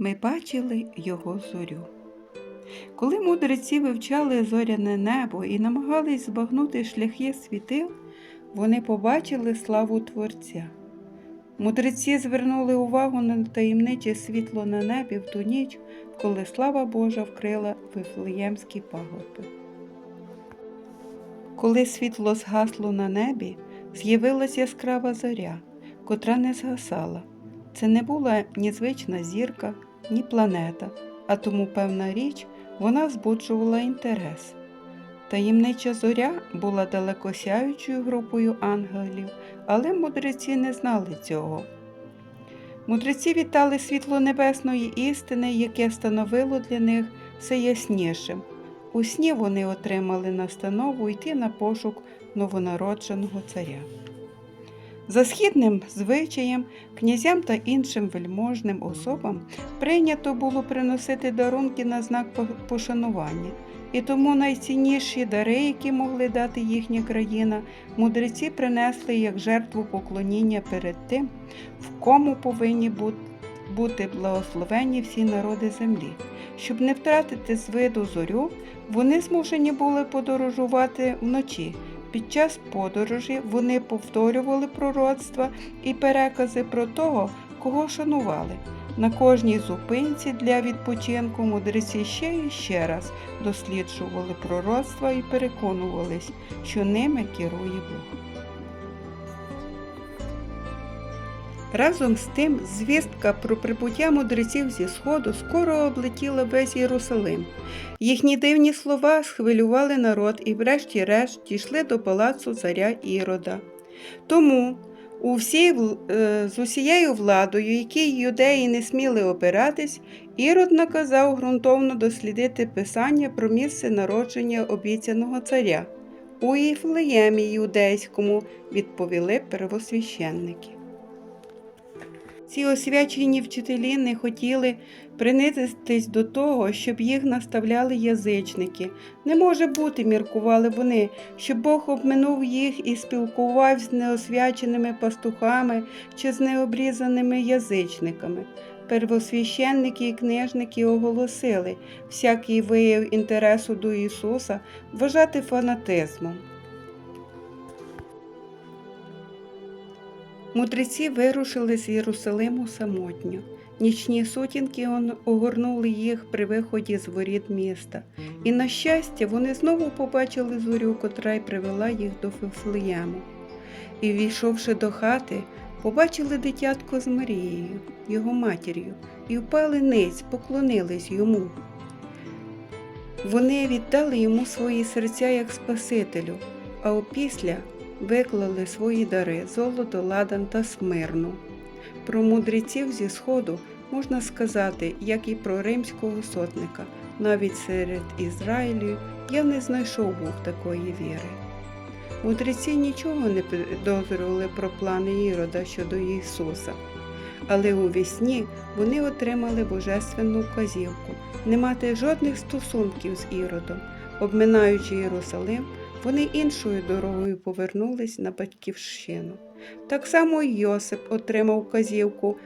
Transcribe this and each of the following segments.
Ми бачили його зорю. Коли мудреці вивчали зоряне небо і намагались збагнути шляхи світил, вони побачили славу Творця. Мудреці звернули увагу на таємниче світло на небі в ту ніч, коли слава Божа вкрила Вифлеємські пагорби. Коли світло згасло на небі, з'явилась яскрава зоря, котра не згасала. Це не була ні звична зірка, ні планета, а тому певна річ вона збуджувала інтерес. Таємнича зоря була далекосяючою групою ангелів, але мудреці не знали цього. Мудреці вітали світло небесної істини, яке становило для них все яснішим. У сні вони отримали настанову йти на пошук новонародженого царя. За східним звичаєм, князям та іншим вельможним особам прийнято було приносити дарунки на знак пошанування, і тому найцінніші дари, які могли дати їхня країна, мудреці принесли як жертву поклоніння перед тим, в кому повинні бути благословені всі народи землі. Щоб не втратити з виду зорю, вони змушені були подорожувати вночі. Під час подорожі вони повторювали пророцтва і перекази про того, кого шанували. На кожній зупинці для відпочинку мудреці ще і ще раз досліджували пророцтва і переконувались, що ними керує Бог. Разом з тим, звістка про прибуття мудреців зі сходу скоро облетіла весь Єрусалим. Їхні дивні слова схвилювали народ і, врешті-решт, дійшли до палацу царя Ірода. Тому у всій, е, з усією владою, якій юдеї не сміли опиратись, Ірод наказав ґрунтовно дослідити писання про місце народження обіцяного царя. У Іфлеємі юдейському відповіли первосвященники. Ці освячені вчителі не хотіли принизитись до того, щоб їх наставляли язичники. Не може бути, міркували вони, що Бог обминув їх і спілкував з неосвяченими пастухами чи з необрізаними язичниками. Первосвященники і книжники оголосили всякий вияв інтересу до Ісуса вважати фанатизмом. Мудреці вирушили з Єрусалиму самотньо. Нічні сутінки огорнули їх при виході з воріт міста. І, на щастя, вони знову побачили зорю, котра й привела їх до Фифлеєму. І, війшовши до хати, побачили дитятко з Марією, його матір'ю, і впали ниць, поклонились йому. Вони віддали йому свої серця як Спасителю, а опісля виклали свої дари золото, ладан та смирну. Про мудреців зі Сходу можна сказати, як і про римського сотника. Навіть серед Ізраїлю я не знайшов був такої віри. Мудреці нічого не підозрювали про плани Ірода щодо Ісуса, але у вісні вони отримали божественну вказівку не мати жодних стосунків з Іродом. Обминаючи Єрусалим, вони іншою дорогою повернулись на батьківщину. Так само Йосип отримав вказівку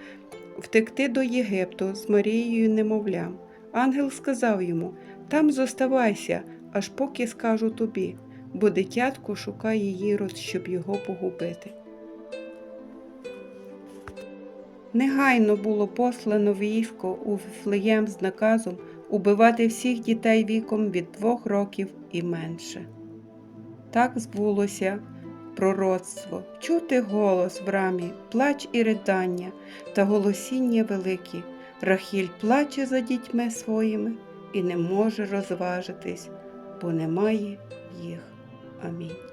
втекти до Єгипту з Марією немовлям. Ангел сказав йому там зоставайся, аж поки скажу тобі, бо дитятко шукає Єрод, щоб його погубити. Негайно було послано військо у Вифлеєм з наказом убивати всіх дітей віком від двох років і менше. Так збулося пророцтво, чути голос в рамі, плач і ридання та голосіння великі. Рахіль плаче за дітьми своїми і не може розважитись, бо немає їх. Амінь.